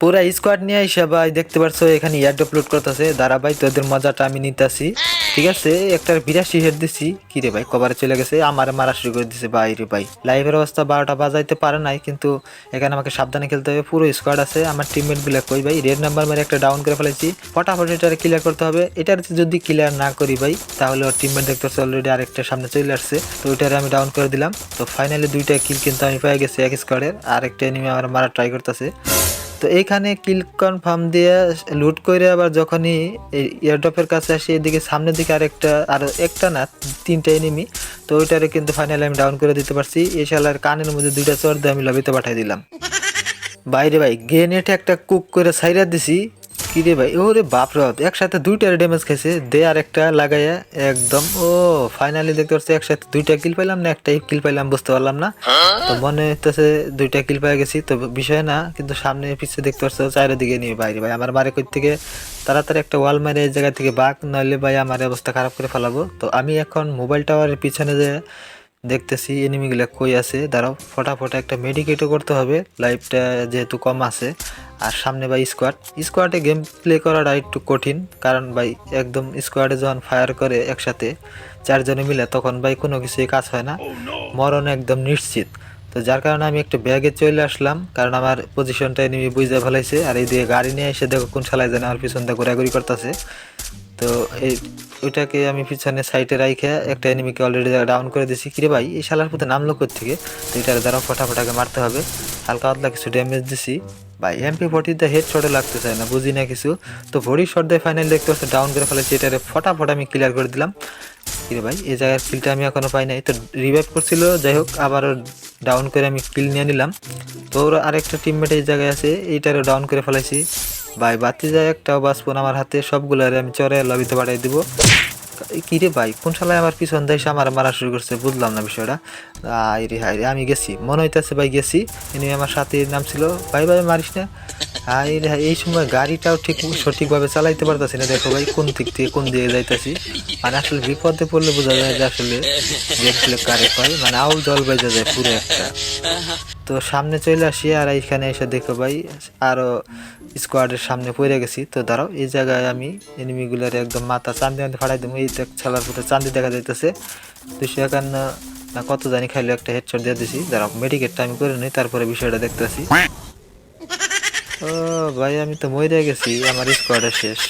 পুরা স্কোয়াড নিয়ে এসে ভাই, দেখতে পারছ, এখানে ইয়ার্ড আপলোড করতেছে। দাঁড়া ভাই, তোদের মজাটা আমি নিতেছি। ঠিক আছে? একটা বিরাশি হেড দিছি। কি রে ভাই, কবারে চলে গেছে? আমার মারা শুরু করে দিছে ভাই রে ভাই। লাইভের অবস্থা বারোটা বাজাইতে পারে নাই, কিন্তু এখানে আমাকে সাবধানে খেলতে হবে। পুরো স্কোয়াড আছে। আমার টিমমেটগুলা কই ভাই? রেড নাম্বার মেরে একটা ডাউন করে ফেলেছি ফটাফট এটারে ক্লিয়ার করতে হবে। এটার যদি ক্লিয়ার না করি ভাই, তাহলে ওর টিমমেট দেখতে পাচ্ছি অলরেডি আরেকটা সামনে চলে আসছে। তো ওইটারে আমি ডাউন করে দিলাম। তো ফাইনালি দুইটা কিল কিন্তু আমি পেয়ে গেছি এক স্কোয়াডের আর একটা এনিমি আমার মারা ট্রাই করতেছে। তো এইখানে ক্লিক কনফার্ম দিয়ে লুট করে আবার যখনই এয়ারড্রপের কাছে আসি, এদিকে সামনের দিকে আরেকটা, আর একটা না, তিনটা এনিমি তো ওইটারে কিন্তু ফাইনালি আমি ডাউন করে দিতে পারছি। এই শালার কানের মধ্যে দুইটা চর দিয়ে আমি লবিতে পাঠিয়ে দিলাম। বাইরে ভাই গ্রেনেটে একটা কুক করে সাইরা দিছি। কি রে ভাই? ওরে বাপ একসাথে দুইটার ড্যামেজ খেয়েছে দে আর একটা লাগাইয়া, একদম, ও ফাইনালি দেখতে পাচ্ছি একসাথে দুইটা কিল পাইলাম না একটাই কিল পাইলাম, বুঝতে পারলাম না। তো মনে হইতেছে দুইটা কিল পাই গেছি, তো বিষয় না, কিন্তু সামনে পিছিয়ে দেখতে পাচ্ছ চারিদিকে নিয়ে বাইরে। ভাই, আমার বাড়ি কই থেকে তাড়াতাড়ি একটা ওয়াল মারে এই জায়গা থেকে বাঘ নইলে ভাই আমার অবস্থা খারাপ করে ফেলাবো। তো আমি এখন মোবাইল টাওয়ারের পিছনে যে দেখতেছি এনিমিগুলো কই আছে, দাঁড়াও, ফটাফট একটা মেডিকেটও করতে হবে। লাইফটা যেহেতু কম আছে আর সামনে ভাই স্কোয়াড স্কোয়াডে গেম প্লে করাটা একটু কঠিন কারণ ভাই একদম স্কোয়াডে যখন ফায়ার করে একসাথে চারজনে মিলে তখন ভাই কোনো কিছুই কাজ হয় না। মরণ একদম নিশ্চিত। তো যার কারণে আমি একটু ব্যাগে চলে আসলাম কারণ আমার পজিশনটা এনিমি বুঝতে ফেলাইছে আর এই দিয়ে গাড়ি নিয়ে এসে দেখো কোন শালায় যেন আমার পিছন দিয়ে ঘোরাঘুরি করতেছে। তো এই ওইটাকে আমি পিছনে সাইডে রাইখে একটা এনিমিকে অলরেডি ডাউন করে দিছি। কিরে ভাই এই শালার পথে নামলো থেকে তো এটার দ্বারা ফটাফটাকে মারতে হবে। হালকা পাতলা কিছু ড্যামেজ দিছি। ভাই এমপি ফোর্টিতে হেড শটে লাগতে চায় না, বুঝি না কিছু। তো ভরি শট দিয়ে ফাইনাল দেখতে পাচ্ছি ডাউন করে ফেলেছি, এটারে ফটাফট আমি ক্লিয়ার করে দিলাম। কিরে ভাই, এই জায়গার কিলটা আমি এখনও পাই নাই। তো রিভাইভ করছিল, যাই হোক আবার ডাউন করে আমি কিল নিয়ে নিলাম। তো ওর আরেকটা টিমমেট এই জায়গায় আছে, এইটারও ডাউন করে ফেলাইছি ভাই বাতি যায় একটাও বাঁচবো আমার হাতে সবগুলো আমি চরে লবিতে পাঠাই দিব। কি রে ভাই, কোন শালায় আমার পিছন দেশে আমার মারা শুরু করছে? বুঝলাম না বিষয়টা। আই রে হাই রে আমি গেছি। মনে হইতেছে ভাই গেছি। ইনি আমার সাথে নাম ছিল, ভাই ভাই, মারিস না। হাই রে হাই এই সময় গাড়িটাও ঠিক সঠিকভাবে চালাইতে পারতেছি না। দেখো ভাই, কোন দিক থেকে কোন দিকে যাইতেছি। মানে আসলে বিপদে পড়লে বোঝা যায় যে আসলে গেমপ্লে কারেক্ট হয় মানে আউল জল বেজে যায় পুরো একটা। তো সামনে চলে আসি আর এইখানে এসে দেখো ভাই, আরও স্কোয়াডের সামনে পড়ে গেছি। তো দাঁড়াও, এই জায়গায় আমি এনিমিগুলোর একদম মাথা চান্দি মান্দি ফাড়াই দেবো। এই দেখ, ছালার পথে চান্দি দেখা যাইতেছে। দুশো একান্ন না কত জানি খাইলে একটা হেডশট দিয়ে দিছি। দাঁড়াও মেডিকেটটা আমি করে নিই, তারপরে বিষয়টা দেখতেছি। ও ভাই আমি তো মরে গেছি আমার স্কোয়াডে শেষ।